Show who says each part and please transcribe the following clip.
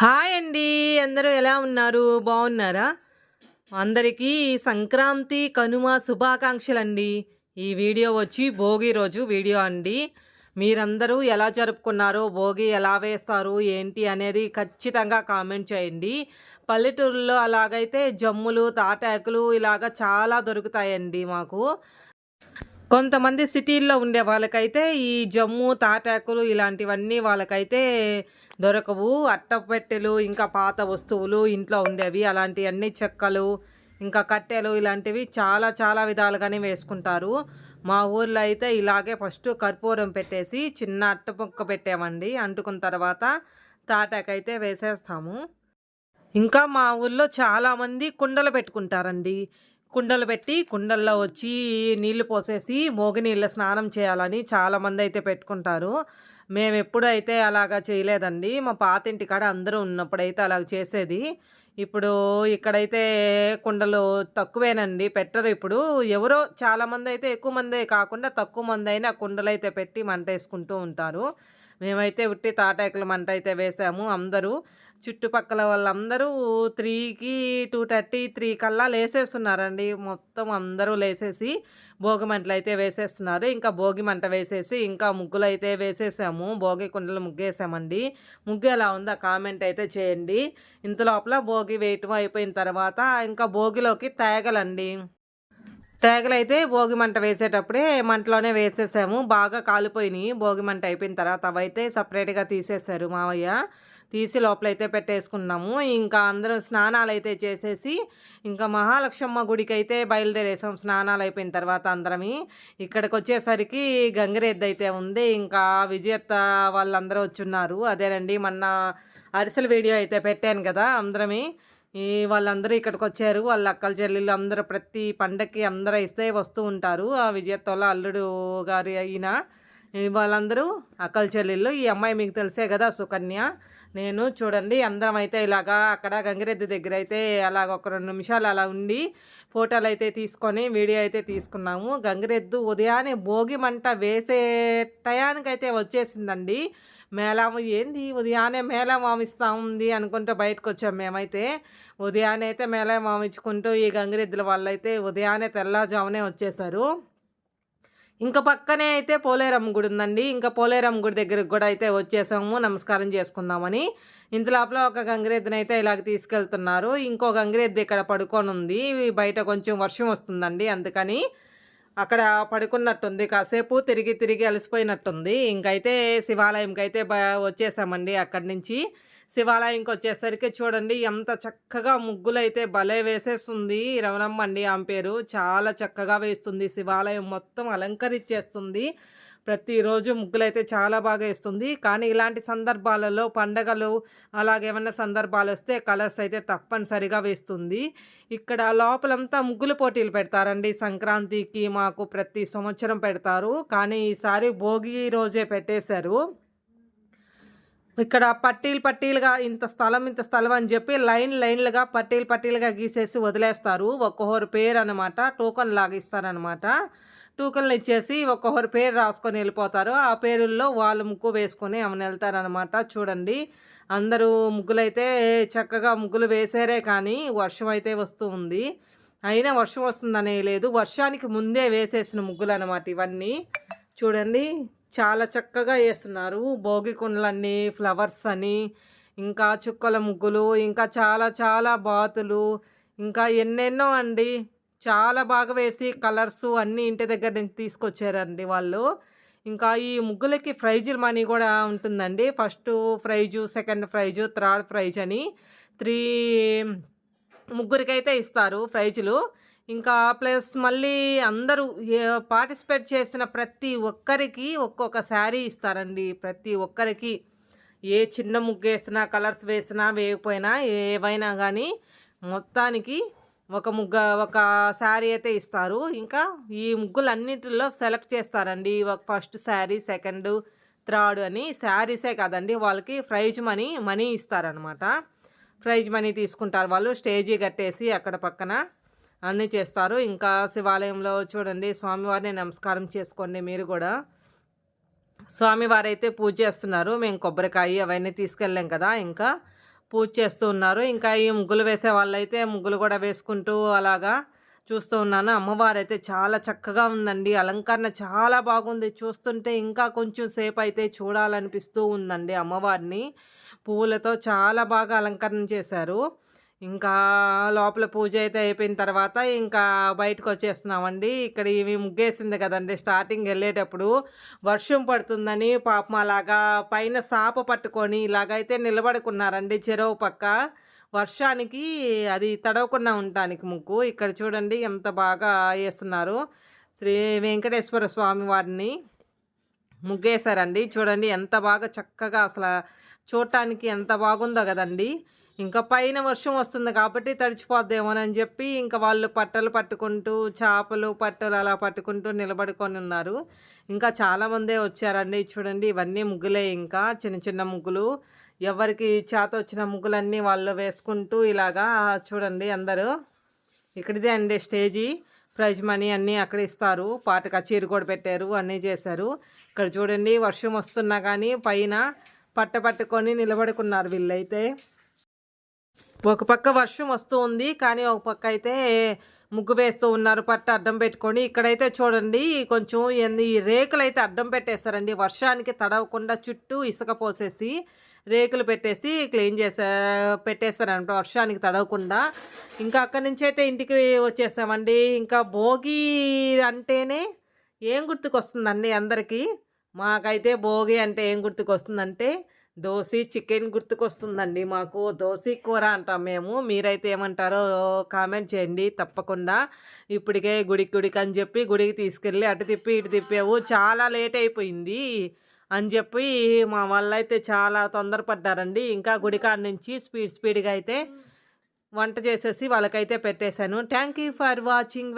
Speaker 1: Hi అండి. అందరూ ఎలా ఉన్నారు? బాగున్నారా అందరికీ సంక్రాంతి కనుమ శుభాకాంక్షలు అండి ఈ వీడియో వచ్చి భోగి రోజు వీడియో అండి. మీరందరూ ఎలా జరుపుకున్నారో భోగి ఎలా వేస్తారు ఏంటి అనేది ఖచ్చితంగా కామెంట్ చేయండి. పల్లెటూరులో అలాగైతే జమ్ములు తాటాకులు ఇలాగ చాలా దొరుకుతాయండి మాకు. కొంతమంది సిటీల్లో ఉండే వాళ్ళకైతే ఈ జమ్ము తాటాకులు ఇలాంటివన్నీ వాళ్ళకైతే దొరకవు. అట్టపెట్టెలు ఇంకా పాత వస్తువులు ఇంట్లో ఉండేవి. అలాంటివన్నీ చెక్కలు ఇంకా కట్టెలు ఇలాంటివి చాలా చాలా విధాలుగానే వేసుకుంటారు. మా ఊర్లో అయితే ఇలాగే ఫస్ట్ కర్పూరం పెట్టేసి చిన్న అట్టముక్క పెట్టామండి. అంటుకున్న తర్వాత తాటాకైతే వేసేస్తాము. ఇంకా మా ఊళ్ళో చాలామంది కుండలు పెట్టుకుంటారండి. కుండలు పెట్టి కుండల్లో వచ్చి నీళ్ళు పోసేసి మోగి నీళ్ళ స్నానం చేయాలని చాలామంది అయితే పెట్టుకుంటారు. మేము ఎప్పుడైతే అలాగా చేయలేదండి. మా పాతింటి కాడ అందరూ ఉన్నప్పుడైతే అలాగ చేసేది. ఇప్పుడు ఇక్కడైతే కుండలు తక్కువేనండి పెట్టరు ఇప్పుడు. ఎవరో చాలామంది అయితే ఎక్కువ మందే కాకుండా తక్కువ మంది అయినా కుండలు అయితే పెట్టి మంట వేసుకుంటూ ఉంటారు. మేమైతే ఉట్టి తాటాకులు మంట అయితే వేసాము అందరూ. చుట్టుపక్కల వాళ్ళందరూ త్రీకి టూ థర్టీ త్రీ కల్లా లేసేస్తున్నారండి. మొత్తం అందరూ లేసేసి భోగి మంటలు అయితే వేసేస్తున్నారు. ఇంకా భోగి మంట వేసేసి ఇంకా ముగ్గులు అయితే వేసేసాము. భోగి కుండలు ముగ్గేసామండి. ముగ్గు ఎలా ఉందో కామెంట్ అయితే చేయండి. ఇంత లోపల భోగి వేయటం అయిపోయిన తర్వాత ఇంకా భోగిలోకి తేగలండి. తేగలైతే భోగి మంట వేసేటప్పుడే మంటలోనే వేసేసాము. బాగా కాలిపోయినాయి. భోగి మంట అయిపోయిన తర్వాత అవైతే సపరేట్గా తీసేశారు మావయ్య. తీసి లోపలైతే పెట్టేసుకున్నాము. ఇంకా అందరం స్నానాలు అయితే చేసేసి ఇంకా మహాలక్ష్మ గుడికి అయితే బయలుదేరేసాం. స్నానాలు అయిపోయిన తర్వాత అందరమీ ఇక్కడికి వచ్చేసరికి గంగిరెద్దు అయితే ఉంది. ఇంకా విజయత్త వాళ్ళందరూ వచ్చున్నారు. అదేనండి మొన్న అరిసెల వీడియో అయితే పెట్టాను కదా అందరమీ. ఈ వాళ్ళందరూ ఇక్కడికి వచ్చారు వాళ్ళ అక్కల చెల్లెళ్ళు అందరూ ప్రతి పండక్కి అందరూ ఇస్తే వస్తూ ఉంటారు. ఆ విజయత్తోళ్ళ అల్లుడు గారి అయిన వాళ్ళందరూ అక్కల చెల్లెళ్ళు. ఈ అమ్మాయి మీకు తెలిసే కదా సుకన్య. నేను చూడండి అందరం అయితే ఇలాగా అక్కడ గంగిరెద్ది దగ్గర అయితే అలాగ ఒక రెండు నిమిషాలు అలా ఉండి ఫోటోలు అయితే తీసుకొని వీడియో అయితే తీసుకున్నాము. గంగిరెద్దు ఉదయాన్నే భోగి మంట వేసే టయానికైతే వచ్చేసిందండి. మేళం ఏంది ఉదయాన్నే మేళం వామిస్తూ ఉంది అనుకుంటూ బయటకు వచ్చాం మేమైతే. ఉదయాన్నే అయితే మేళం వామించుకుంటూ ఈ గంగిరెద్దుల వాళ్ళైతే ఉదయాన్నే తెల్లజామునే వచ్చేసారు ఇంకా పక్కనే అయితే పోలేరమ్మ గుడి ఉందండి. ఇంకా పోలేరమ్మ గుడి దగ్గరికి కూడా అయితే వచ్చేసాము. నమస్కారం చేసుకుందామని. ఇంత లోపల ఒక గంగిరెద్దుని అయితే ఇలాగ తీసుకెళ్తున్నారు. ఇంకో గంగిరెద్దు ఇక్కడ పడుకొని ఉంది. బయట కొంచెం వర్షం వస్తుందండి. అందుకని అక్కడ పడుకున్నట్టుంది. కాసేపు తిరిగి తిరిగి అలసిపోయినట్టుంది. ఇంకైతే శివాలయంకి అయితే వచ్చేసామండి అక్కడి నుంచి. శివాలయంకి వచ్చేసరికి చూడండి ఎంత చక్కగా ముగ్గులు అయితే భలే వేసేస్తుంది. రవణమ్మ అండి ఆమె పేరు. చాలా చక్కగా వేస్తుంది. శివాలయం మొత్తం అలంకరించేస్తుంది. ప్రతిరోజు ముగ్గులైతే చాలా బాగా వేస్తుంది. కానీ ఇలాంటి సందర్భాలలో పండగలు అలాగేమన్నా సందర్భాలు వస్తే కలర్స్ అయితే తప్పనిసరిగా వేస్తుంది. ఇక్కడ లోపలంతా ముగ్గులు పోటీలు పెడతారండి. సంక్రాంతికి మాకు ప్రతి సంవత్సరం పెడతారు. కానీ ఈసారి భోగి రోజే పెట్టేశారు. ఇక్కడ పట్టీలు పట్టీలుగా ఇంత స్థలం ఇంత స్థలం అని చెప్పి లైన్ లైన్లుగా పట్టీలు పట్టీలుగా గీసేసి వదిలేస్తారు. ఒక్కొక్కరు పేరు అనమాట టోకన్ లాగా ఇస్తారనమాట టోకన్లు ఇచ్చేసి ఒక్కొక్కరు పేరు రాసుకొని వెళ్ళిపోతారు. ఆ పేరుల్లో వాళ్ళు ముగ్గు వేసుకొని ఆమెను వెళ్తారనమాట చూడండి. అందరూ ముగ్గులైతే చక్కగా ముగ్గులు వేసారే కానీ వర్షం అయితే వస్తూ ఉంది. అయినా వర్షం వస్తుందనే లేదు. వర్షానికి ముందే వేసేసిన ముగ్గులు అనమాట ఇవన్నీ. చూడండి. చాలా చక్కగా వేస్తున్నారు భోగి కుండలన్నీ ఫ్లవర్స్ అని ఇంకా చుక్కల ముగ్గులు ఇంకా చాలా చాలా బాతులు ఇంకా ఎన్నెన్నో అండి. చాలా బాగా వేసి కలర్స్ అన్నీ ఇంటి దగ్గర నుంచి తీసుకొచ్చారండి వాళ్ళు. ఇంకా ఈ ముగ్గులకి ప్రైజుల మనీ కూడా ఉంటుందండి. First prize second prize third prize అని త్రీ ముగ్గురికైతే ఇస్తారు ప్రైజులు ఇంకా ప్లస్ మళ్ళీ అందరూ పార్టిసిపేట్ చేసిన ప్రతి ఒక్కరికి ఒక్కొక్క శారీ ఇస్తారండి. ప్రతి ఒక్కరికి ఏ చిన్న ముగ్గు వేసినా కలర్స్ వేసినా వేయకపోయినా ఏవైనా కానీ మొత్తానికి ఒక ముగ్గ ఒక శారీ అయితే ఇస్తారు. ఇంకా ఈ ముగ్గులన్నిటిలో సెలెక్ట్ చేస్తారండి. ఒక ఫస్ట్ శారీ సెకండ్ థర్డ్ అని. శారీసే కాదండి వాళ్ళకి ప్రైజ్ మనీ మనీ ఇస్తారనమాట ప్రైజ్ మనీ తీసుకుంటారు వాళ్ళు. స్టేజీ కట్టేసి అక్కడ పక్కన అన్నీ చేస్తారు. ఇంకా శివాలయంలో చూడండి స్వామివారిని నమస్కారం చేసుకోండి మీరు కూడా. స్వామివారు అయితే పూజ చేస్తున్నారు. మేము కొబ్బరికాయ అవన్నీ తీసుకెళ్ళాం కదా ఇంకా పూజ చేస్తూ ఉన్నారు. ఇంకా ఈ ముగ్గులు వేసే వాళ్ళైతే ముగ్గులు కూడా వేసుకుంటూ అలాగా చూస్తూ ఉన్నాను. అమ్మవారు అయితే చాలా చక్కగా ఉందండి. అలంకరణ చాలా బాగుంది. చూస్తుంటే ఇంకా కొంచెం సేపు అయితే చూడాలనిపిస్తూ ఉందండి అమ్మవారిని. పువ్వులతో చాలా బాగా అలంకరణ చేశారు. ఇంకా లోపల పూజ అయితే అయిపోయిన తర్వాత ఇంకా బయటకు వచ్చేస్తున్నామండి ఇక్కడ ఇవి ముగ్గేసింది కదండి. స్టార్టింగ్ వెళ్ళేటప్పుడు వర్షం పడుతుందని పాపం అలాగా పైన సాప పట్టుకొని ఇలాగైతే నిలబడుకున్నారండి చెరువు పక్క. వర్షానికి అది తడవకుండా ఉండటానికి ముగ్గు. ఇక్కడ చూడండి ఎంత బాగా వేస్తున్నారు. శ్రీ వెంకటేశ్వర స్వామి వారిని ముగ్గేశారండి. చూడండి ఎంత బాగా చక్కగా అసలు చూడటానికి ఎంత బాగుందో కదండి. ఇంకా పైన వర్షం వస్తుంది కాబట్టి తడిచిపోద్దేమోనని చెప్పి ఇంకా వాళ్ళు పట్టలు పట్టుకుంటూ చేపలు పట్టలు అలా పట్టుకుంటూ నిలబడుకొని ఉన్నారు. ఇంకా చాలామందే వచ్చారండి. చూడండి ఇవన్నీ ముగ్గులే ఇంకా. చిన్న చిన్న ముగ్గులు. ఎవరికి చేత వచ్చిన ముగ్గులన్నీ వాళ్ళు వేసుకుంటూ ఇలాగా చూడండి అందరూ. ఇక్కడిదే అండి స్టేజీ. ప్రైజ్ మనీ అన్నీ అక్కడ ఇస్తారు. పాట కచేరి కూడా పెట్టారు అన్నీ చేశారు. ఇక్కడ చూడండి వర్షం వస్తున్నా కానీ పైన పట్ట పట్టుకొని నిలబడుకున్నారు వీళ్ళైతే. ఒక పక్క వర్షం వస్తూ ఉంది కానీ ఒక పక్క అయితే ముగ్గు వేస్తూ ఉన్నారు. పట్ట అడ్డం పెట్టుకొని ఇక్కడైతే చూడండి కొంచెం ఈ రేకులు అయితే అడ్డం పెట్టేస్తారండి. వర్షానికి తడవకుండా చుట్టూ ఇసుక పోసేసి రేకులు పెట్టేసి క్లీన్ చేసే పెట్టేస్తారనమాట వర్షానికి తడవకుండా. ఇంకా అక్కడి నుంచి అయితే ఇంటికి వచ్చేసామండి. ఇంకా భోగి అంటేనే ఏం గుర్తుకొస్తుందండి అందరికీ? మాకైతే భోగి అంటే ఏం గుర్తుకొస్తుందంటే దోశ చికెన్ గుర్తుకొస్తుందండి మాకు. దోశ కూర అంటాం మేము. మీరైతే ఏమంటారో కామెంట్ చేయండి తప్పకుండా. ఇప్పటికే గుడికి గుడికి అని చెప్పి గుడికి తీసుకెళ్ళి అటు తిప్పి ఇటు తిప్పావు. చాలా లేట్ అయిపోయింది అని చెప్పి మా వాళ్ళైతే చాలా తొందరపడ్డారండి. ఇంకా గుడికాడ నుంచి స్పీడ్ స్పీడ్గా అయితే వంట చేసేసి వాళ్ళకైతే పెట్టేశాను. Thank you for watching